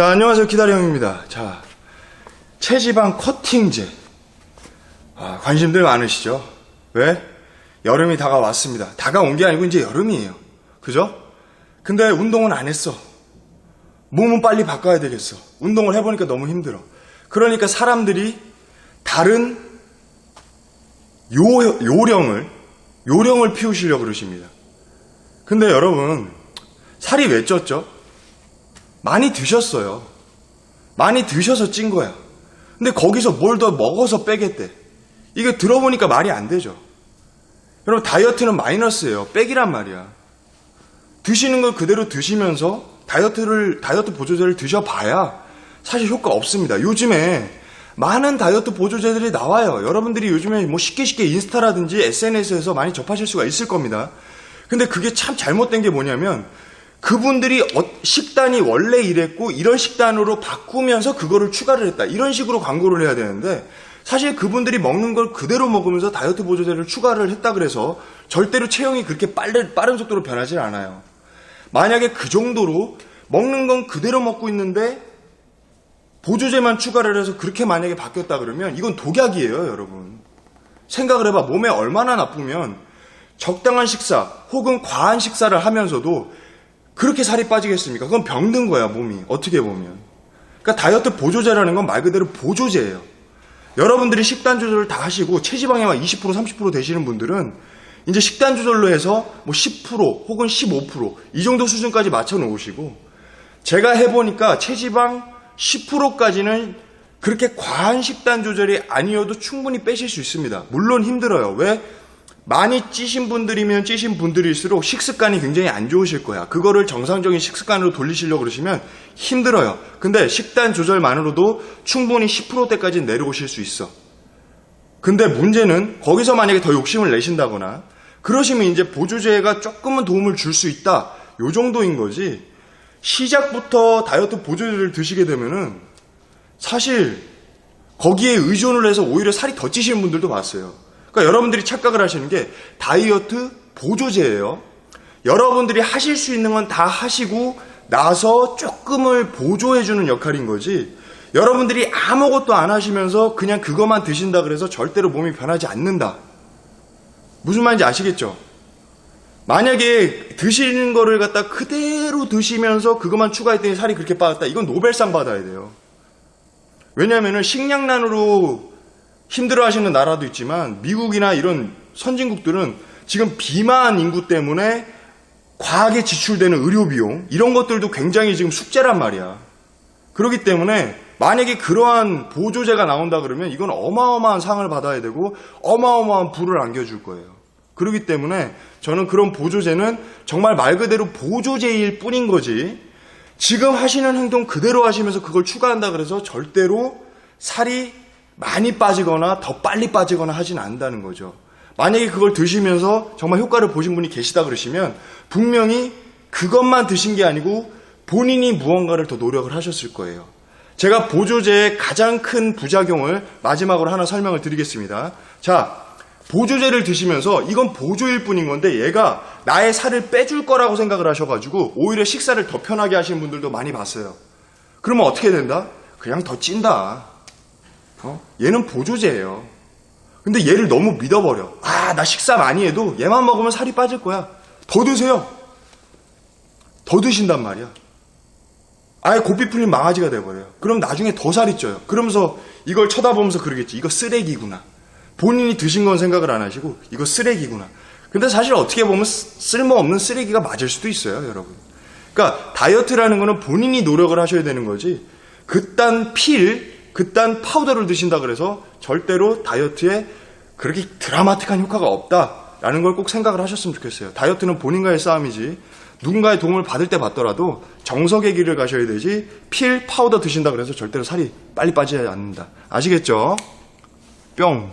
자, 안녕하세요. 기다령입니다. 자, 체지방 커팅제. 아, 관심들 많으시죠? 왜? 여름이 다가왔습니다. 다가온 게 아니고 이제 여름이에요. 그죠? 근데 운동은 안 했어. 몸은 빨리 바꿔야 되겠어. 운동을 해보니까 너무 힘들어. 그러니까 사람들이 다른 요, 요령을, 요령을 피우시려고 그러십니다. 근데 여러분, 살이 왜 쪘죠? 많이 드셨어요. 많이 드셔서 찐 거야. 근데 거기서 뭘 더 먹어서 빼겠대. 이게 들어보니까 말이 안 되죠. 여러분, 다이어트는 마이너스예요. 빼기란 말이야. 드시는 걸 그대로 드시면서 다이어트를, 다이어트 보조제를 드셔봐야 사실 효과 없습니다. 요즘에 많은 다이어트 보조제들이 나와요. 여러분들이 요즘에 뭐 쉽게 쉽게 인스타라든지 SNS에서 많이 접하실 수가 있을 겁니다. 근데 그게 참 잘못된 게 뭐냐면 그분들이 어- 식단이 원래 이랬고 이런 식단으로 바꾸면서 그거를 추가를 했다. 이런 식으로 광고를 해야 되는데 사실 그분들이 먹는 걸 그대로 먹으면서 다이어트 보조제를 추가를 했다 그래서 절대로 체형이 그렇게 빠른, 빠른 속도로 변하지 않아요. 만약에 그 정도로 먹는 건 그대로 먹고 있는데 보조제만 추가를 해서 그렇게 만약에 바뀌었다 그러면 이건 독약이에요, 여러분. 생각을 해봐. 몸에 얼마나 나쁘면 적당한 식사 혹은 과한 식사를 하면서도 그렇게 살이 빠지겠습니까? 그건 병든 거야, 몸이. 어떻게 보면. 그러니까 다이어트 보조제라는 건 말 그대로 보조제예요. 여러분들이 식단 조절을 다 하시고 체지방에만 20% 30% 되시는 분들은 이제 식단 조절로 해서 뭐 10% 혹은 15%이 정도 수준까지 맞춰 놓으시고 제가 해보니까 체지방 10%까지는 그렇게 과한 식단 조절이 아니어도 충분히 빼실 수 있습니다. 물론 힘들어요. 왜? 많이 찌신 분들이면 찌신 분들일수록 식습관이 굉장히 안 좋으실 거야. 그거를 정상적인 식습관으로 돌리시려고 그러시면 힘들어요. 근데 식단 조절만으로도 충분히 10%대까지 내려오실 수 있어. 근데 문제는 거기서 만약에 더 욕심을 내신다거나 그러시면 이제 보조제가 조금은 도움을 줄 수 있다. 요 정도인 거지. 시작부터 다이어트 보조제를 드시게 되면은 사실 거기에 의존을 해서 오히려 살이 더 찌시는 분들도 봤어요. 그러니까 여러분들이 착각을 하시는 게 다이어트 보조제예요. 여러분들이 하실 수 있는 건 다 하시고 나서 조금을 보조해주는 역할인 거지. 여러분들이 아무것도 안 하시면서 그냥 그것만 드신다 그래서 절대로 몸이 변하지 않는다. 무슨 말인지 아시겠죠? 만약에 드시는 거를 갖다 그대로 드시면서 그것만 추가했더니 살이 그렇게 빠졌다. 이건 노벨상 받아야 돼요. 왜냐하면 식량난으로 힘들어 하시는 나라도 있지만 미국이나 이런 선진국들은 지금 비만 인구 때문에 과하게 지출되는 의료 비용 이런 것들도 굉장히 지금 숙제란 말이야. 그렇기 때문에 만약에 그러한 보조제가 나온다 그러면 이건 어마어마한 상을 받아야 되고 어마어마한 부를 안겨줄 거예요. 그렇기 때문에 저는 그런 보조제는 정말 말 그대로 보조제일 뿐인 거지 지금 하시는 행동 그대로 하시면서 그걸 추가한다 그래서 절대로 살이 많이 빠지거나 더 빨리 빠지거나 하진 않는다는 거죠. 만약에 그걸 드시면서 정말 효과를 보신 분이 계시다 그러시면 분명히 그것만 드신 게 아니고 본인이 무언가를 더 노력을 하셨을 거예요. 제가 보조제의 가장 큰 부작용을 마지막으로 하나 설명을 드리겠습니다. 자, 보조제를 드시면서 이건 보조일 뿐인 건데 얘가 나의 살을 빼줄 거라고 생각을 하셔가지고 오히려 식사를 더 편하게 하시는 분들도 많이 봤어요. 그러면 어떻게 된다? 그냥 더 찐다. 어? 얘는 보조제예요. 근데 얘를 너무 믿어버려. 아, 나 식사 많이 해도 얘만 먹으면 살이 빠질 거야. 더 드세요. 더 드신단 말이야. 아예 고삐 풀린 망아지가 돼버려요. 그럼 나중에 더 살이 쪄요. 그러면서 이걸 쳐다보면서 그러겠지. 이거 쓰레기구나. 본인이 드신 건 생각을 안 하시고 이거 쓰레기구나. 근데 사실 어떻게 보면 쓰- 쓸모없는 쓰레기가 맞을 수도 있어요, 여러분. 그러니까 다이어트라는 거는 본인이 노력을 하셔야 되는 거지. 그딴 필, 그딴 파우더를 드신다 그래서 절대로 다이어트에 그렇게 드라마틱한 효과가 없다라는 걸 꼭 생각을 하셨으면 좋겠어요. 다이어트는 본인과의 싸움이지. 누군가의 도움을 받을 때 받더라도 정석의 길을 가셔야 되지 필 파우더 드신다 그래서 절대로 살이 빨리 빠지지 않는다. 아시겠죠? 뿅.